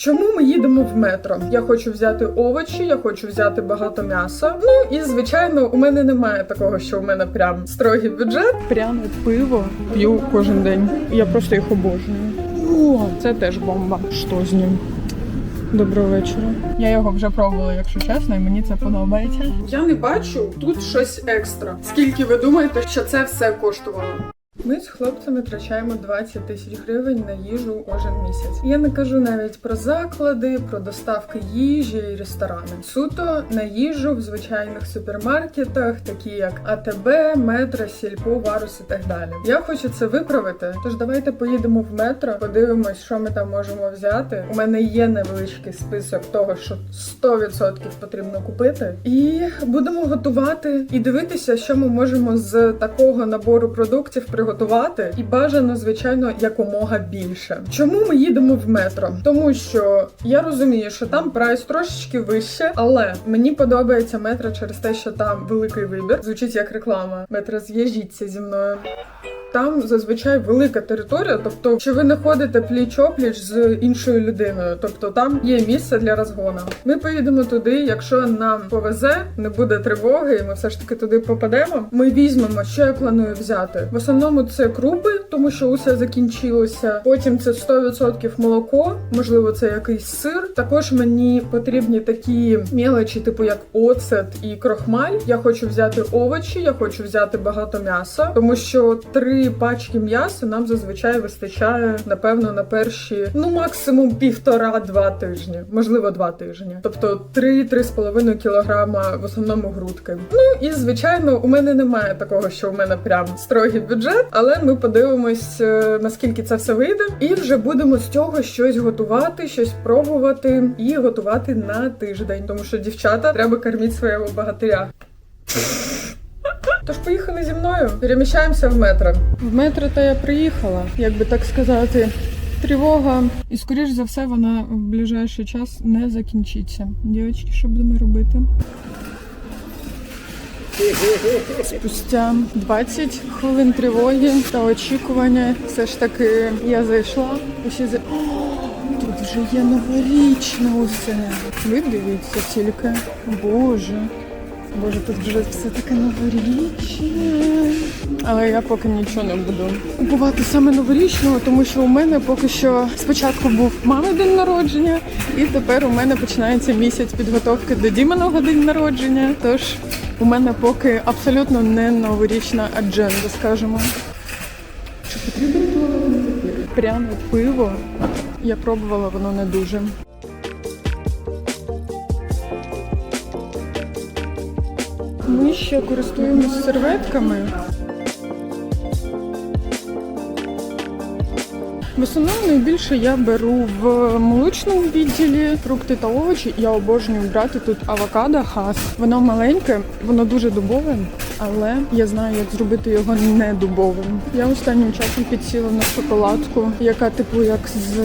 Чому ми їдемо в метро? Я хочу взяти овочі, я хочу взяти багато м'яса. Ну і звичайно, у мене немає такого, що у мене прям строгий бюджет. Пряне пиво п'ю кожен день. Я просто їх обожнюю. О, це теж бомба. Що з ним? Доброго вечора. Я його вже пробувала, якщо чесно, і мені це подобається. Я не бачу тут щось екстра. Скільки ви думаєте, що це все коштувало? Ми з хлопцями трачаємо 20 тисяч гривень на їжу кожен місяць. Я не кажу навіть про заклади, про доставки їжі і ресторани. Суто на їжу в звичайних супермаркетах, такі як АТБ, Метро, Сільпо, Варус і так далі. Я хочу це виправити. Тож давайте поїдемо в метро, подивимось, що ми там можемо взяти. У мене є невеличкий список того, що 100% потрібно купити, і будемо готувати і дивитися, що ми можемо з такого набору продуктів приготувати. І бажано, звичайно, якомога більше. Чому ми їдемо в метро? Тому що я розумію, що там прайс трошечки вище, але мені подобається метро через те, що там великий вибір. Звучить як реклама. Метро, з'їжджіться зі мною. Там зазвичай велика територія, тобто, що ви не ходите пліч-опліч з іншою людиною, тобто там є місце для розгону. Ми поїдемо туди, якщо нам повезе, не буде тривоги, і ми все ж таки туди попадемо. Ми візьмемо, що я планую взяти. В основному це крупи, тому що усе закінчилося. Потім це 100% молоко, можливо, це якийсь сир. Також мені потрібні такі мелочі, типу як оцет і крохмаль. Я хочу взяти овочі, я хочу взяти багато м'яса, тому що три пачки м'яса нам зазвичай вистачає, напевно, на перші, ну максимум півтора-два тижні, можливо, два тижні. Тобто 3-3,5 кілограма в основному грудки. Ну і звичайно, у мене немає такого, що у мене прям строгий бюджет, але ми подивимось, е, наскільки це все вийде, і вже будемо з цього щось готувати, щось пробувати і готувати на тиждень, тому що дівчата треба кормити свого богатиря. Тож поїхали зі мною. Переміщаємося в метро. В метро та я приїхала, як би так сказати. Тривога, і скоріш за все, вона в ближайший час не закінчиться. Дівчатки, що будемо робити? Спустя 20 хвилин тривоги та очікування. Все ж таки я зайшла. Усі за. Тут вже є новорічне усе. Ви дивіться тільки. Боже. Боже, тут вже все таке новорічне. Але я поки нічого не буду купувати саме новорічного, тому що у мене поки що спочатку був мами день народження, і тепер у мене починається місяць підготовки до Діманого день народження. Тож у мене поки абсолютно не новорічна адженда, скажімо. Чи потрібен туалетний папір? Прямо пиво. Я пробувала, воно не дуже. Ми ще користуємось серветками. В основному найбільше я беру в молочному відділі фрукти та овочі. Я обожнюю брати тут авокадо хас. Воно маленьке, воно дуже дубове, але я знаю, як зробити його не дубовим. Я останнім часом підсіла на шоколадку, яка типу як з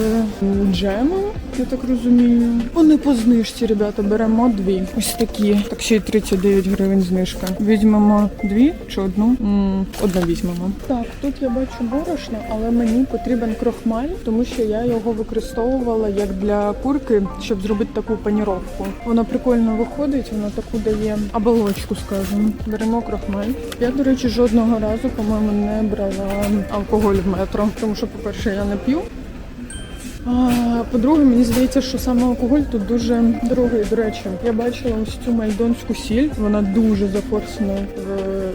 джемом, я так розумію. Вони по знижці, ребята, беремо дві. Ось такі. Так ще й 39 гривень знижка. Візьмемо дві чи одну? М, Одну візьмемо. Так, тут я бачу борошно, але мені потрібен крохмаль, тому що я його використовувала як для курки, щоб зробити таку паніровку. Воно прикольно виходить, воно таку дає оболочку, скажімо. Беремо крохмаль. Я, до речі, жодного разу, по-моєму, не брала алкоголь в метро, тому що, по-перше, я не п'ю. По-друге, мені здається, що саме алкоголь тут дуже дорогий. До речі, я бачила ось цю майдонську сіль. Вона дуже зафорсена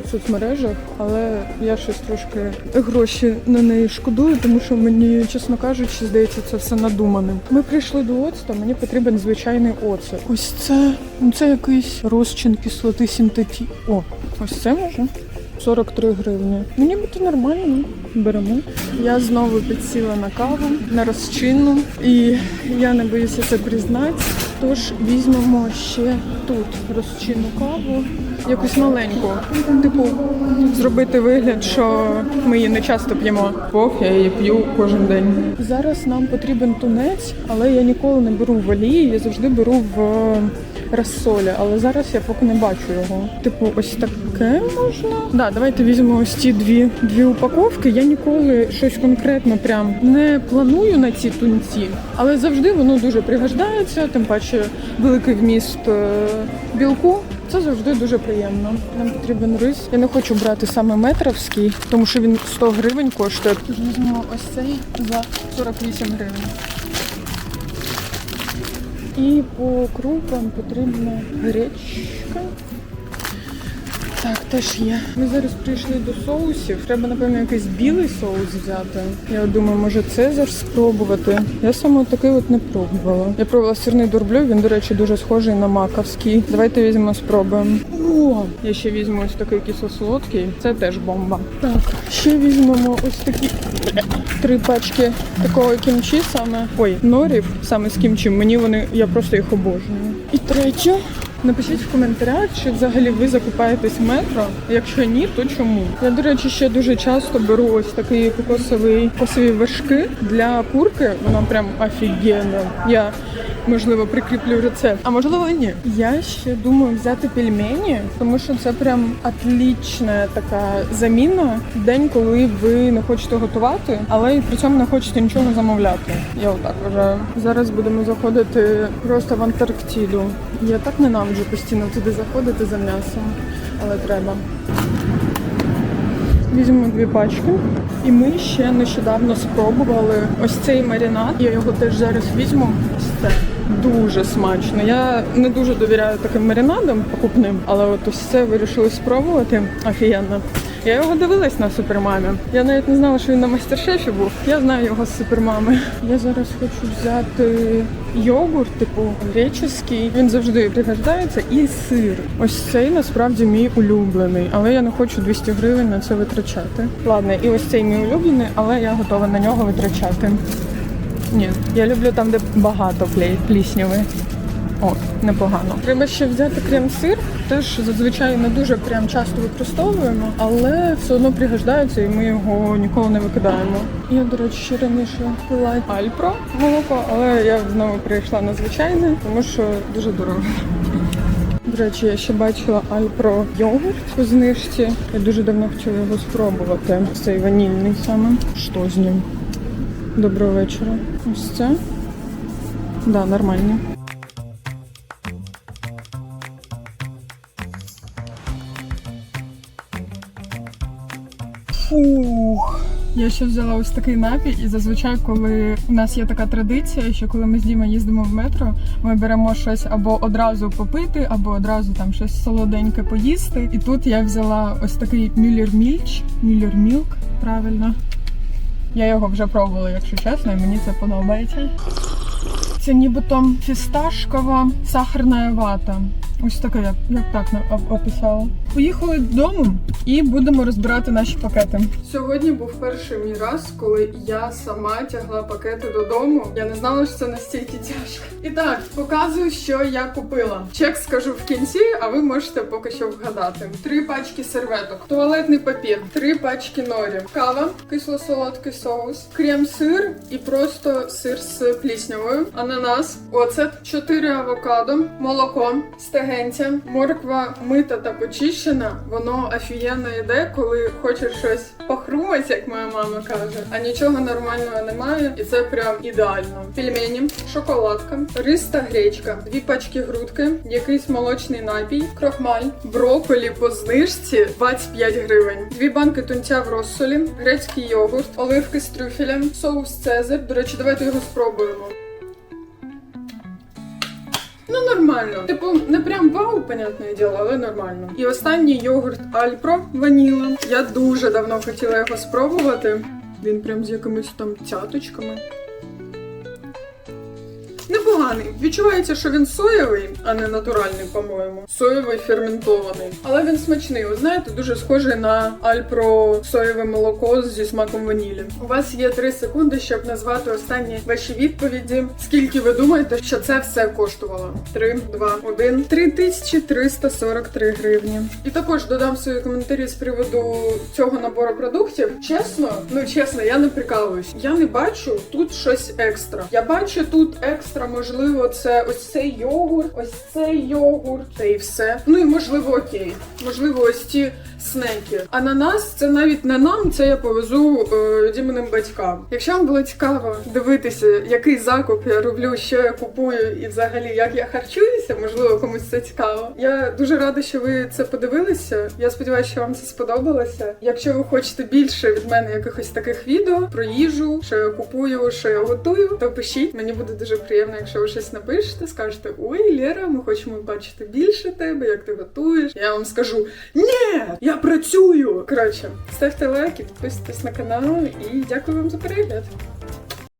в соцмережах, але я щось трошки гроші на неї шкодую, тому що мені, чесно кажучи, здається, це все надумане. Ми прийшли до оцту, мені потрібен звичайний оцет. Ось це, це якийсь розчин кислоти синтеті. О, ось це може. 43 гривні. Мені буде нормально. Беремо. Я знову підсіла на каву, на розчинну. І я не боюся це признати. Тож візьмемо ще тут розчинну каву. якусь маленьку. Типу, зробити вигляд, що ми її не часто п'ємо. Бог, я її п'ю кожен день. Зараз нам потрібен тунець, але я ніколи не беру в олії, я завжди беру в розсолі. Але зараз я поки не бачу його. Типу, ось таке можна. Да, давайте візьмемо ось ці дві, дві упаковки. Я ніколи щось конкретно прям не планую на ці тунці, але завжди воно дуже пригождається, тим паче великий вміст е, білку. Це завжди дуже приємно. Нам потрібен рис. Я не хочу брати саме метровський, тому що він 100 гривень коштує. Тож візьмемо ось цей за 48 гривень. І по крупам потрібна гречка. Так, теж є. Ми зараз прийшли до соусів. Треба, напевно, якийсь білий соус взяти. Я думаю, може Цезар спробувати. Я саме такий от не пробувала. Я пробувала сирний дурблю, він, до речі, дуже схожий на маковський. Давайте візьмемо, спробуємо. О, я ще візьму ось такий кисло-солодкий. Це теж бомба. Так, ще візьмемо ось такі три пачки такого кімчі саме. Ой, норів саме з кімчі. Мені вони, я просто їх обожнюю. І третє. Напишіть в коментарях, чи взагалі ви закупаєтесь метро. Якщо ні, то чому? Я, до речі, ще дуже часто беру ось такий кокосовий кокосові вершки для курки. Вона прям офігенна. Я можливо прикріплю рецепт, а можливо і ні. Я ще думаю взяти пельмені, тому що це прям отлічна така заміна в день, коли ви не хочете готувати, але і при цьому не хочете нічого замовляти. Я отак вважаю. Зараз будемо заходити просто в Антарктиду. Я так ненавиджу постійно туди заходити за м'ясом, але треба. Візьмемо дві пачки. І ми ще нещодавно спробували ось цей маринад. Я його теж зараз візьму. Ось це дуже смачно. Я не дуже довіряю таким маринадам покупним, але от ось це вирішили спробувати. Офігенно. Я його дивилась на супермамі. Я навіть не знала, що він на майстер-шефі був. Я знаю його з супермами. Я зараз хочу взяти йогурт, типу греческий. Він завжди пригождається, і сир. Ось цей насправді мій улюблений, але я не хочу 200 гривень на це витрачати. Ладно, і ось цей мій улюблений, але я готова на нього витрачати. Ні, я люблю там, де багато плісняви. О, непогано. Треба ще взяти крем-сир. Теж зазвичай не дуже прям часто використовуємо, але все одно пригождається і ми його ніколи не викидаємо. Я, до речі, ще раніше пила Альпро молоко, але я знову прийшла на звичайне, тому що дуже дорого. До речі, я ще бачила Альпро йогурт у знижці. Я дуже давно хотіла його спробувати. Цей ванільний саме. Що з ним? Доброго вечора. Ось це. Да, нормально. Фух. Я ще взяла ось такий напій, і зазвичай, коли у нас є така традиція, що коли ми з Дімою їздимо в метро, ми беремо щось або одразу попити, або одразу там щось солоденьке поїсти. І тут я взяла ось такий Мюллер Мільч, Мюллер Мілк, правильно. Я його вже пробувала, якщо чесно, і мені це подобається. Це нібито фісташкова сахарна вата. Ось таке, як, як так описала. Поїхали додому і будемо розбирати наші пакети. Сьогодні був перший мій раз, коли я сама тягла пакети додому. Я не знала, що це настільки тяжко. І так, показую, що я купила. Чек скажу в кінці, а ви можете поки що вгадати. Три пачки серветок, туалетний папір, три пачки норів, кава, кисло-солодкий соус, крем-сир і просто сир з пліснявою, ананас, оцет, чотири авокадо, молоко, стегенця, морква мита та почищена. Воно офігенно йде, коли хочеш щось похрумати, як моя мама каже, а нічого нормального немає, і це прям ідеально. Пельмені, шоколадка, рис та гречка, дві пачки грудки, якийсь молочний напій, крохмаль, брокколі по знижці 25 гривень, дві банки тунця в розсолі, грецький йогурт, оливки з трюфелем, соус Цезар. До речі, давайте його спробуємо. Ну, нормально. Типу, не прям вау, понятне діло, але нормально. І останній йогурт Альпро ваніла. Я дуже давно хотіла його спробувати. Він прям з якимись там цяточками. Непоганий. Відчувається, що він соєвий, а не натуральний, по-моєму. Соєвий ферментований. Але він смачний. Ви знаєте, дуже схожий на альпро соєве молоко зі смаком ванілі. У вас є 3 секунди, щоб назвати останні ваші відповіді. Скільки ви думаєте, що це все коштувало? 3, 2, 1. 3343 гривні. І також додам свої коментарі з приводу цього набору продуктів. Чесно, ну чесно, я не прикалуюсь. Я не бачу тут щось екстра. Я бачу тут екстра, можливо, це ось цей йогурт, ось цей йогурт, та і все. Ну і можливо, окей. Можливо, ось ці снеки. Ананас це навіть не нам, це я повезу е, діманим батькам. Якщо вам було цікаво дивитися, який закуп я роблю, що я купую, і взагалі як я харчуюся, можливо, комусь це цікаво. Я дуже рада, що ви це подивилися. Я сподіваюся, що вам це сподобалося. Якщо ви хочете більше від мене якихось таких відео про їжу, що я купую, що я готую, то пишіть. Мені буде дуже приємно, якщо ви щось напишете, скажете: Ой, Лера, ми хочемо бачити більше тебе, як ти готуєш. Я вам скажу: Ні, я працюю. Коротше, ставте лайки, підписуйтесь на канал і дякую вам за перегляд.